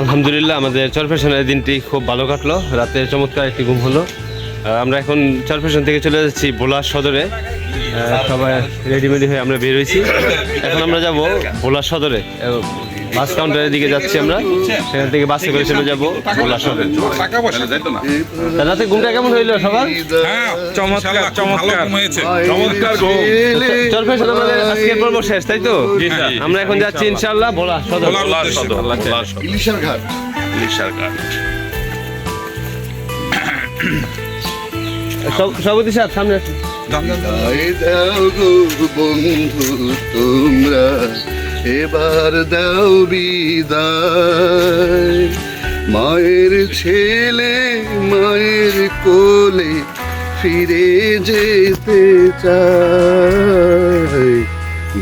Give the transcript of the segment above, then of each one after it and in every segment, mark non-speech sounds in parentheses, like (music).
আলহামদুলিল্লাহ, আমাদের চরফেশনের দিনটি খুব ভালো কাটলো। রাতে চমৎকার একটি ঘুম হলো। আমরা এখন চরফেশন থেকে চলে যাচ্ছি ভোলা সদরে। সবাই রেডিমেডি হয়ে আমরা বের হয়েছি। এখন আমরা যাব ভোলা সদরে। বাস কাউন্টারের দিকে যাচ্ছি আমরা। সেখান থেকে বাসে করে চলে যাব। ভোলা সদরে টাকা পয়সা যাইতো না তা রাতে ঘুমটা কেমন হইল সবার? হ্যাঁ চমৎকার, চমৎকার। ভালো ঘুম হয়েছে চমৎকার ঘুম। আমাদের আজকের পর্ব শেষ তাই তো? আমরা এখন যাচ্ছি ইনশাআল্লাহ ভোলা সদর। ভোলার উদ্দেশ্যে। ইলিশার ঘাট। ইলিশার ঘাট। (coughs) সভাপতি সাহেব সামনে বন্ধু তোমরা এবার দাও বিদায়। মায়ের ছেলে মায়ের কোলে ফিরে যেতে চাই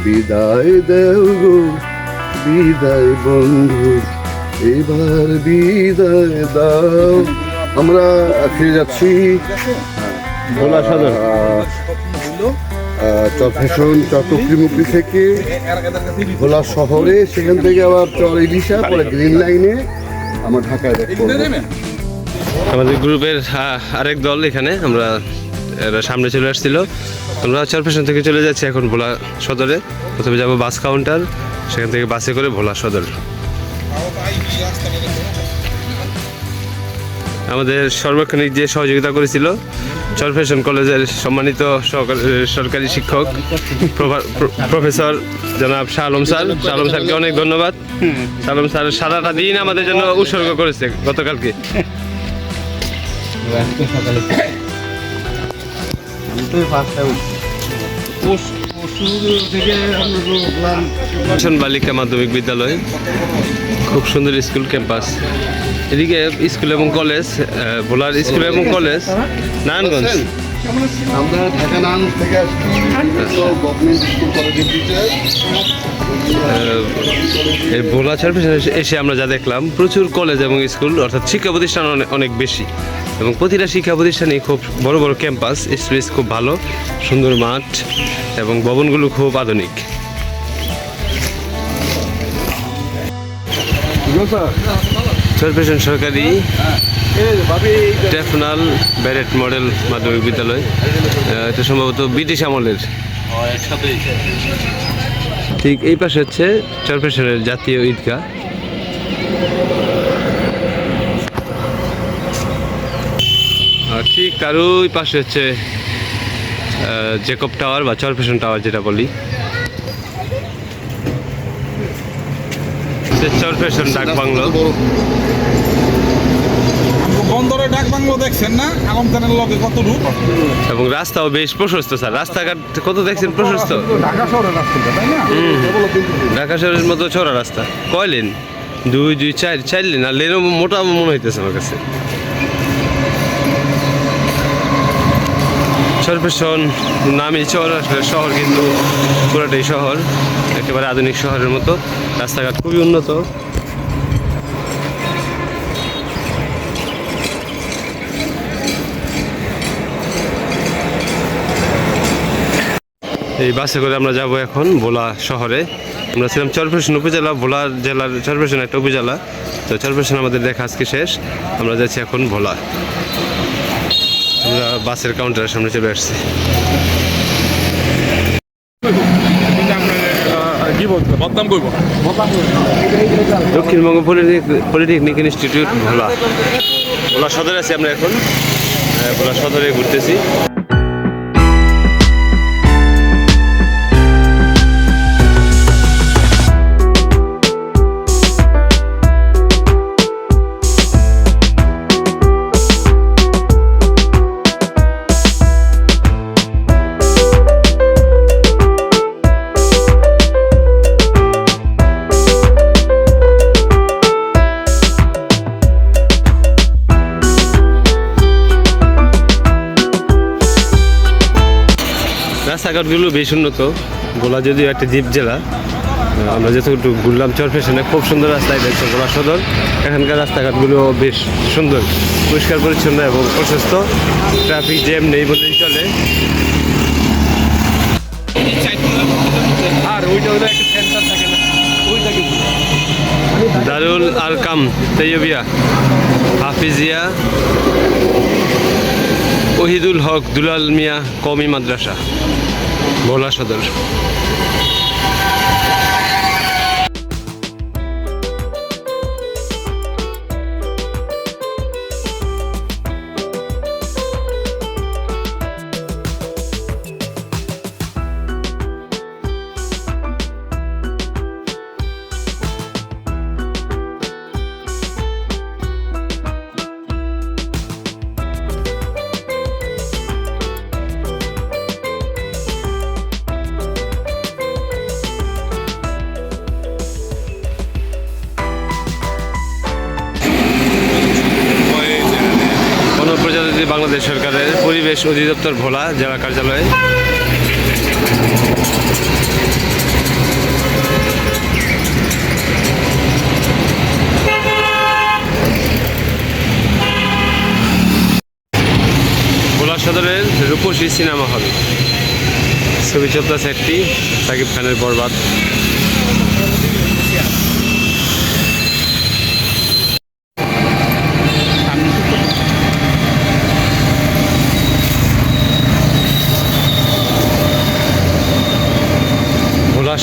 বিদায় দাও গো বিদায় বন্ধু এবার বিদায় দাও। আমরা ফিরে যাচ্ছি। ভোলা সদর চরফেশন চট্টগ্রিমুখী থেকে ভোলা শহরে, সেখান থেকে আবার চর ইলিশা পরে গ্রিন লাইনে, আমার ঢাকায় আমাদের গ্রুপের আরেক দল এখানে, আমরা সামনে চলে আসছিল। আমরা চরপেশন থেকে চলে যাচ্ছি এখন ভোলা সদরে। প্রথমে যাব বাস কাউন্টার, সেখান থেকে বাসে করে ভোলা সদর। আমাদের সর্বক্ষণিক যে সহযোগিতা করেছিল চরফেশন কলেজের সম্মানিত সহকার- সরকারি শিক্ষক প্রফেসর জনাব শাহ আলম স্যার। শাহ আলম স্যারকে অনেক ধন্যবাদ। শাহ আলম স্যার সারাটা দিন আমাদের জন্য উৎসর্গ করেছে গতকালকে। বালিকা মাধ্যমিক বিদ্যালয়। খুব সুন্দর স্কুল ক্যাম্পাস। এদিকে স্কুল এবং কলেজ ভোলার স্কুল এবং কলেজ নারায়ণগঞ্জ। আমরা ঢাকা নান থেকে আসছি। গভর্নমেন্ট স্কুল কলেজের টিচার ভোলা সার্ভিসে এসে আমরা যা দেখলাম প্রচুর কলেজ এবং স্কুল অর্থাৎ শিক্ষা প্রতিষ্ঠান অনেক অনেক বেশি। এবং প্রতিটা শিক্ষা প্রতিষ্ঠানে খুব বড় বড় ক্যাম্পাস স্পেস খুব ভালো সুন্দর মাঠ এবং ভবনগুলো খুব আধুনিক। চরপেশন সরকারি টেফনাল ব্যারেট মডেল মাধ্যমিক বিদ্যালয়। এটা সম্ভবত ব্রিটিশ আমলের। ঠিক এই পাশে হচ্ছে চরপেশনের জাতীয় ঈদগাহ আর ঠিক তার ওই পাশে হচ্ছে জেকব টাওয়ার বা চরপেশন টাওয়ার যেটা বলি। চরপেশন ডাক বাংলো। বন্দরে ডাক বাংলো দেখছেন না? আলমখানের লগে কত রূপ এবং রাস্তাও বেশ প্রশস্ত স্যার। রাস্তাঘাট কত দেখছেন? প্রশস্ত। ঢাকা শহরের রাস্তাটা তাই না? ঢাকা শহরের মতো চড়া রাস্তা। কয় লেন? দুই দুই চার চার লেন? আর লেনও মোটা মনে হইতেছে আমার কাছে। সরপেশন নামই চর আসলে শহর কিন্তু পুরাটাই শহর। একেবারে আধুনিক শহরের মতো। রাস্তাঘাট খুবই উন্নত। এই বাসে করে আমরা যাব এখন ভোলা শহরে। আমরা ছিলাম চরপেশন উপজেলা, ভোলা জেলার চরপেশন একটা উপজেলা। তো চরপেশন আমাদের দেখা আজকে শেষ। আমরা যাচ্ছি এখন ভোলা। আমরা বাসের কাউন্টারের সামনে চলে আসছি। বদনাম করব। Dakshinbanga polytech- polytechnic institute Bhola. Bhola সদরে আছি আমরা এখন। ভোলা সদরে ঘুরতেছি। রাস্তাঘাটগুলো বেশ উন্নত। গোলা যদিও একটা দ্বীপ জেলা আমরা যতটুকু ঘুরলাম চরফেশনে খুব সুন্দর রাস্তায় দেখছ গোলা সদর। এখানকার রাস্তাঘাটগুলো বেশ সুন্দর, পরিষ্কার পরিচ্ছন্ন এবং প্রশস্ত ট্রাফিক জ্যাম নেই বলেই চলে। আর দারুল আরকাম তৈয়বিয়া হাফিজিয়া, ওহিদুল হক, দুলাল মিয়া কমি মাদ্রাসা। ভোলা সদর বাংলাদেশ সরকারের পরিবেশ অধিদপ্তর ভোলা জেলা কার্যালয়ে। ভোলা সদরের রূপসী সিনেমা হল। ছবি চলতেছে একটি সাকিব খানের বরবাদ।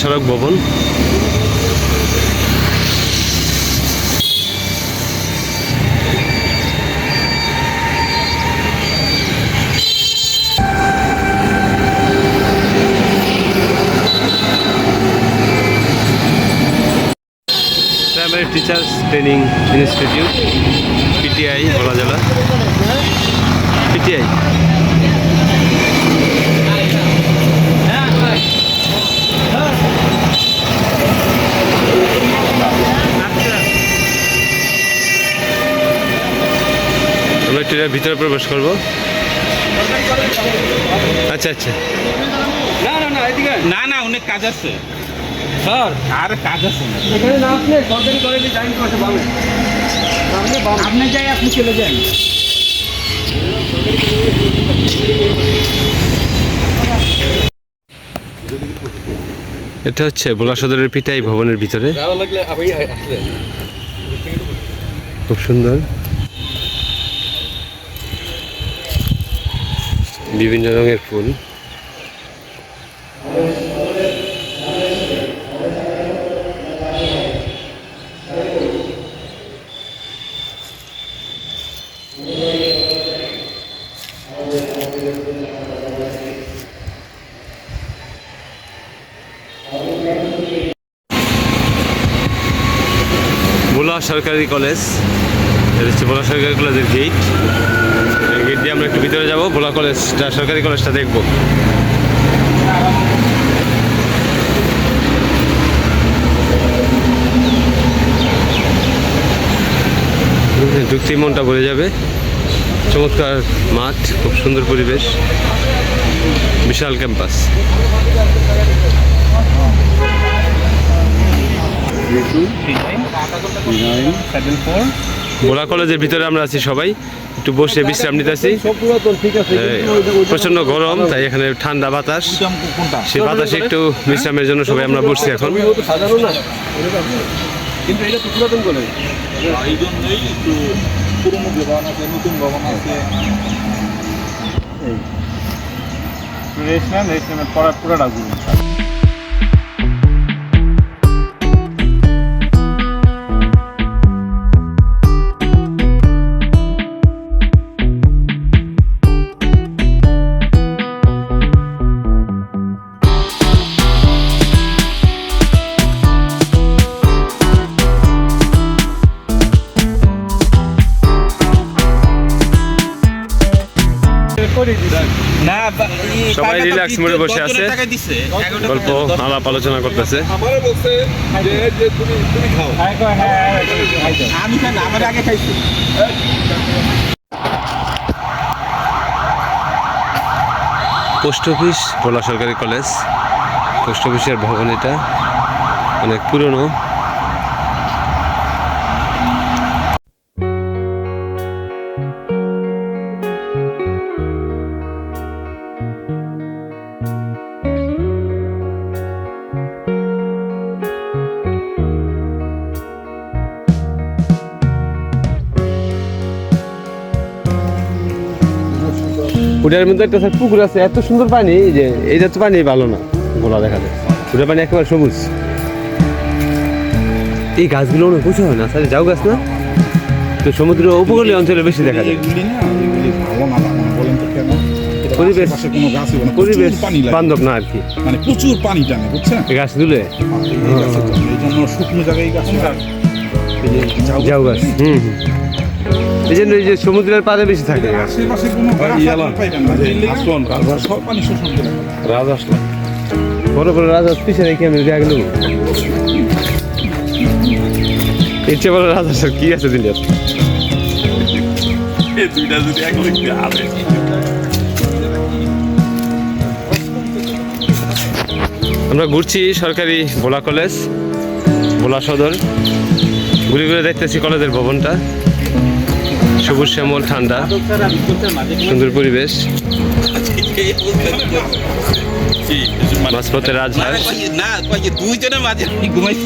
সড়ক ভবন। Primary teachers training institute PTI Bhola জেলা পিটিআই আমরা ভিতরে প্রবেশ করব। আচ্ছা আচ্ছা। না না না না অনেক কাজ আছে। স্যার। আর কাজ আছে এখানে না আপনি সরকারি কলেজে জয়েন করতে পারবেন আপনি যাই আপনি চলে যান। এটা হচ্ছে বোলা সদরের পিটাই ভবনের ভিতরে। খুব সুন্দর। বিভিন্ন রঙের ফুল। সরকারি কলেজ এটা হচ্ছে ভোলা সরকারি কলেজের গেট গেট দিয়ে আমরা একটু ভিতরে যাব, ভোলা কলেজটা সরকারি কলেজটা দেখব। ঢুকতেই মনটা ভরে যাবে। চমৎকার মাঠ, খুব সুন্দর পরিবেশ। বিশাল ক্যাম্পাস। সেভেন ফোর ভোলা কলেজের ভিতরে আমরা আছি সবাই একটু বসে বিশ্রাম নিতেছি প্রচণ্ড গরম তাই এখানে ঠান্ডা বাতাস সেই বাতাসে একটু বিশ্রামের জন্য সবাই আমরা বসছি এখন কিন্তু এটা তো পুরাতন কলেজ এই জন্যই একটু পুরনো ভবন আছে নতুন ভবন আছে রেস্টুরেন্ট রেস্টুরেন্ট পড়া পুরোটা ঘুরুন এ বসে আছে। গল্প আলাপ আলোচনা করতেছে। আমারে বলছে যে যে তুমি তুমি খাও। আমি খাই না আমার আগে খাইছি। পোস্ট অফিস ভোলা সরকারি কলেজ। পোস্ট অফিসের ভবন এটা। অনেক পুরনো। ওটার মধ্যে একটা স্যার পুকুর আছে এত সুন্দর পানি যে এইটা তো পানি ভালো না গোলা দেখা যায়। ওটার পানি একেবারে সবুজ। এই গাছগুলো অনেক উঁচু হয় না স্যার যাও গাছ না? তো সমুদ্র উপকূলীয় অঞ্চলে বেশি দেখা যায়। পরিবেশ- বান্ধব না আর কি। মানে প্রচুর পানি টানে বুঝছেন গাছ তুলে এই জন্য। শুকনো জায়গায় গাছ। এই যাও গাছ। হুম হুম। এই জন্য এই যে সমুদ্রের পাড়ে বেশি থাকে। এই গাছ আশেপাশে কোনো গাছ আপনি পাইবেন না যে আসুন সব পানি শোষণ করে। ফেলে। রাজ আসলো বড় বড় রাজা পিছিয়ে রেখে আমি দেখা গেল ইচ্ছে বড় রাজা স্যার কি আছে দিলে দুইটা যদি এক লিখতে হবে? আমরা ঘুরছি সরকারি ভোলা কলেজ ভোলা সদর। ঘুরে ঘুরে দেখতেছি কলেজের ভবনটা। সবুজ শ্যামল ঠান্ডা সুন্দর পরিবেশ। মাঝপথে রাজহাঁস। দুইজনের মাঝে ঘুমাইছি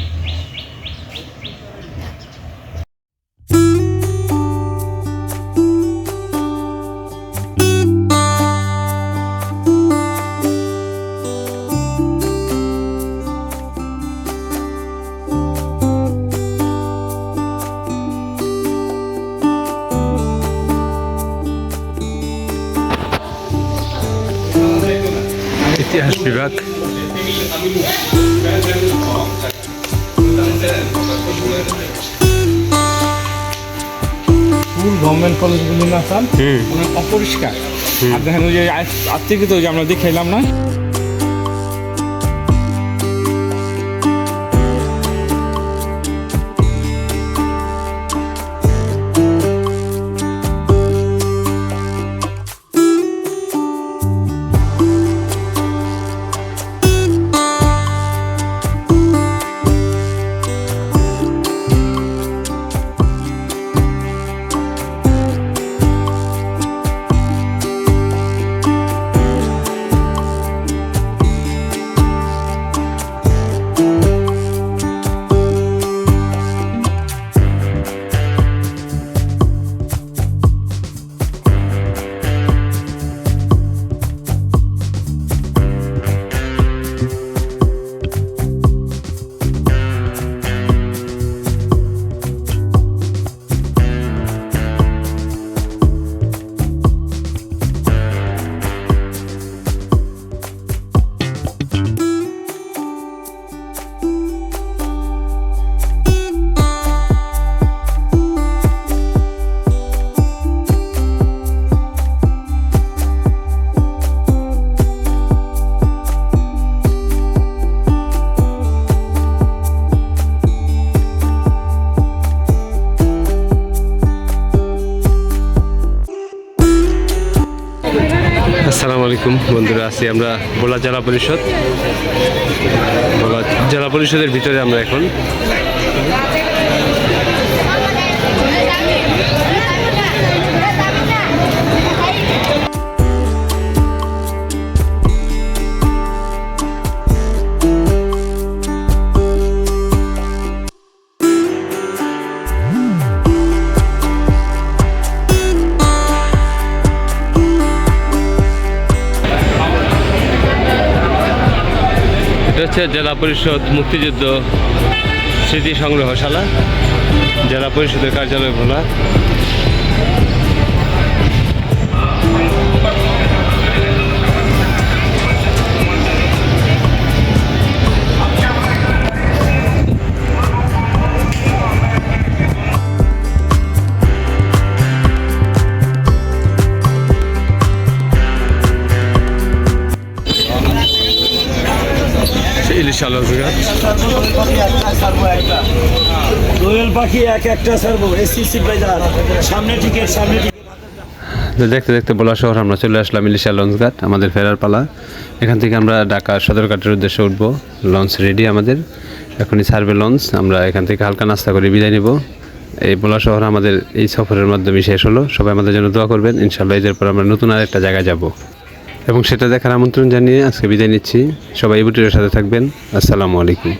অনেক অপরিষ্কার। আর দেখেন ওই যে আজ- আজ তো যে আমরা দেখে এলাম না? আছি আমরা ভোলা জেলা পরিষদ। ভোলা জেলা পরিষদের ভিতরে আমরা এখন। হচ্ছে জেলা পরিষদ মুক্তিযুদ্ধ স্মৃতি সংগ্রহশালা জেলা পরিষদের কার্যালয় ভোলা। ইলিশ দোয়েল পাখি এক একটা সারবো এসি বাজার সামনে টিকিট সামনে তো দেখতে দেখতে বলা শহর আমরা চলে আসলাম ইলিশা লঞ্চ ঘাট আমাদের ফেরার পালা। এখান থেকে আমরা ঢাকা সদরঘাটের উদ্দেশ্যে উঠবো। লঞ্চ রেডি আমাদের। এখনই সার্ভে লঞ্চ আমরা এখান থেকে হালকা নাস্তা করে বিদায় নিব। এই বোলা শহর আমাদের এই সফরের মাধ্যমে শেষ হলো। সবাই আমাদের জন্য দোয়া করবেন। ইনশাল্লাহ এদের পর আমরা নতুন আর একটা জায়গায় যাব। এবং সেটা দেখার আমন্ত্রণ জানিয়ে আজকে বিদায় নিচ্ছি। সবাই ইবুটির সাথে থাকবেন। আসসালামু আলাইকুম।